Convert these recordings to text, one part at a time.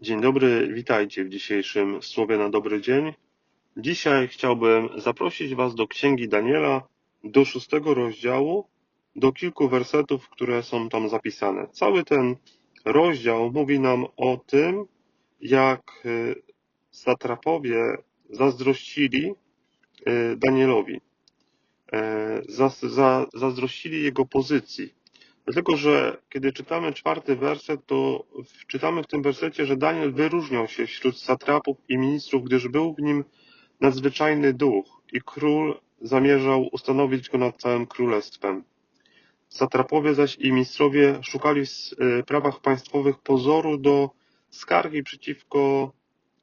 Dzień dobry, witajcie w dzisiejszym Słowie na dobry dzień. Dzisiaj chciałbym zaprosić Was do Księgi Daniela, do szóstego rozdziału, do kilku wersetów, które są tam zapisane. Cały ten rozdział mówi nam o tym, jak y, satrapowie zazdrościli y, Danielowi. E, Zazdrościli jego pozycji. Dlatego, że kiedy czytamy czwarty werset, to czytamy w tym wersecie, że Daniel wyróżniał się wśród satrapów i ministrów, gdyż był w nim nadzwyczajny duch i król zamierzał ustanowić go nad całym królestwem. Satrapowie zaś i ministrowie szukali w y, prawach państwowych pozoru do skargi przeciwko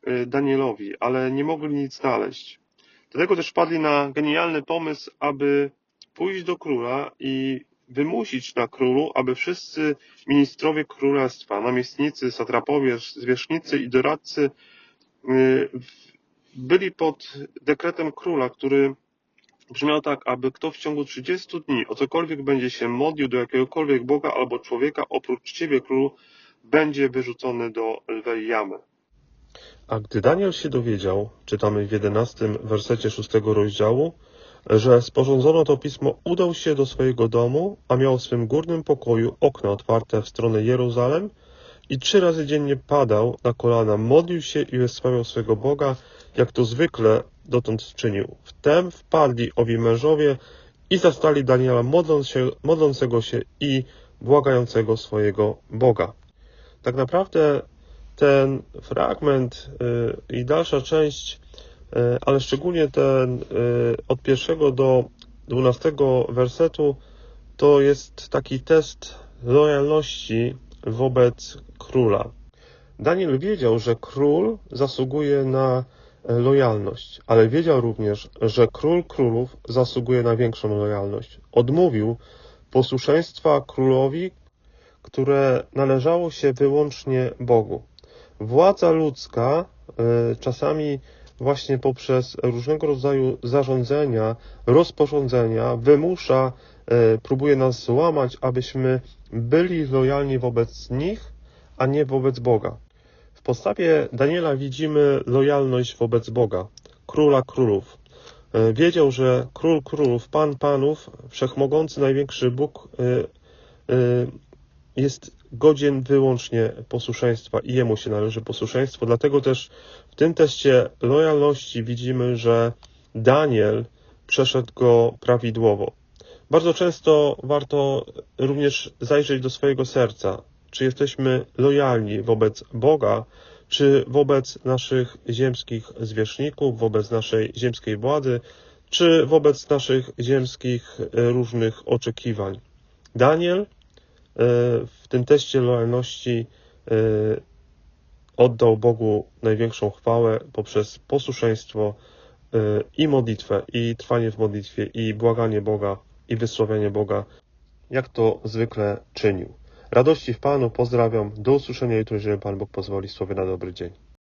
y, Danielowi, ale nie mogli nic znaleźć. Dlatego też wpadli na genialny pomysł, aby pójść do króla i wymusić na królu, aby wszyscy ministrowie królestwa, namiestnicy, satrapowie, zwierzchnicy i doradcy y, byli pod dekretem króla, który brzmiał tak, aby kto w ciągu 30 dni o cokolwiek będzie się modlił do jakiegokolwiek Boga albo człowieka oprócz Ciebie, królu, będzie wyrzucony do lwej jamy. A gdy Daniel się dowiedział, czytamy w 11 wersecie 6 rozdziału, że sporządzono to pismo, udał się do swojego domu, a miał w swym górnym pokoju okna otwarte w stronę Jeruzalem i trzy razy dziennie padał na kolana, modlił się i wysławiał swego Boga, jak to zwykle dotąd czynił. Wtem wpadli owi mężowie i zastali Daniela modląc się, modlącego się i błagającego swojego Boga. Tak naprawdę ten fragment y, i dalsza część, ale szczególnie ten y, od pierwszego do dwunastego wersetu, to jest taki test lojalności wobec króla. Daniel wiedział, że król zasługuje na e, lojalność, ale wiedział również, że król królów zasługuje na większą lojalność. Odmówił posłuszeństwa królowi, które należało się wyłącznie Bogu. Władza ludzka czasami właśnie poprzez różnego rodzaju zarządzenia, rozporządzenia wymusza, y, próbuje nas złamać, abyśmy byli lojalni wobec nich, a nie wobec Boga. W postawie Daniela widzimy lojalność wobec Boga, króla królów. Y, Wiedział, że król królów, pan panów, wszechmogący największy Bóg y, jest godzien wyłącznie posłuszeństwa i jemu się należy posłuszeństwo. Dlatego też w tym teście lojalności widzimy, że Daniel przeszedł go prawidłowo. Bardzo często warto również zajrzeć do swojego serca, czy jesteśmy lojalni wobec Boga, czy wobec naszych ziemskich zwierzchników, wobec naszej ziemskiej władzy, czy wobec naszych ziemskich e, różnych oczekiwań. Daniel w tym teście lojalności e, oddał Bogu największą chwałę poprzez posłuszeństwo e, i modlitwę, i trwanie w modlitwie, i błaganie Boga, i wysławianie Boga, jak to zwykle czynił. Radości w Panu, pozdrawiam, do usłyszenia jutro, jeżeli Pan Bóg pozwoli, słowie na dobry dzień.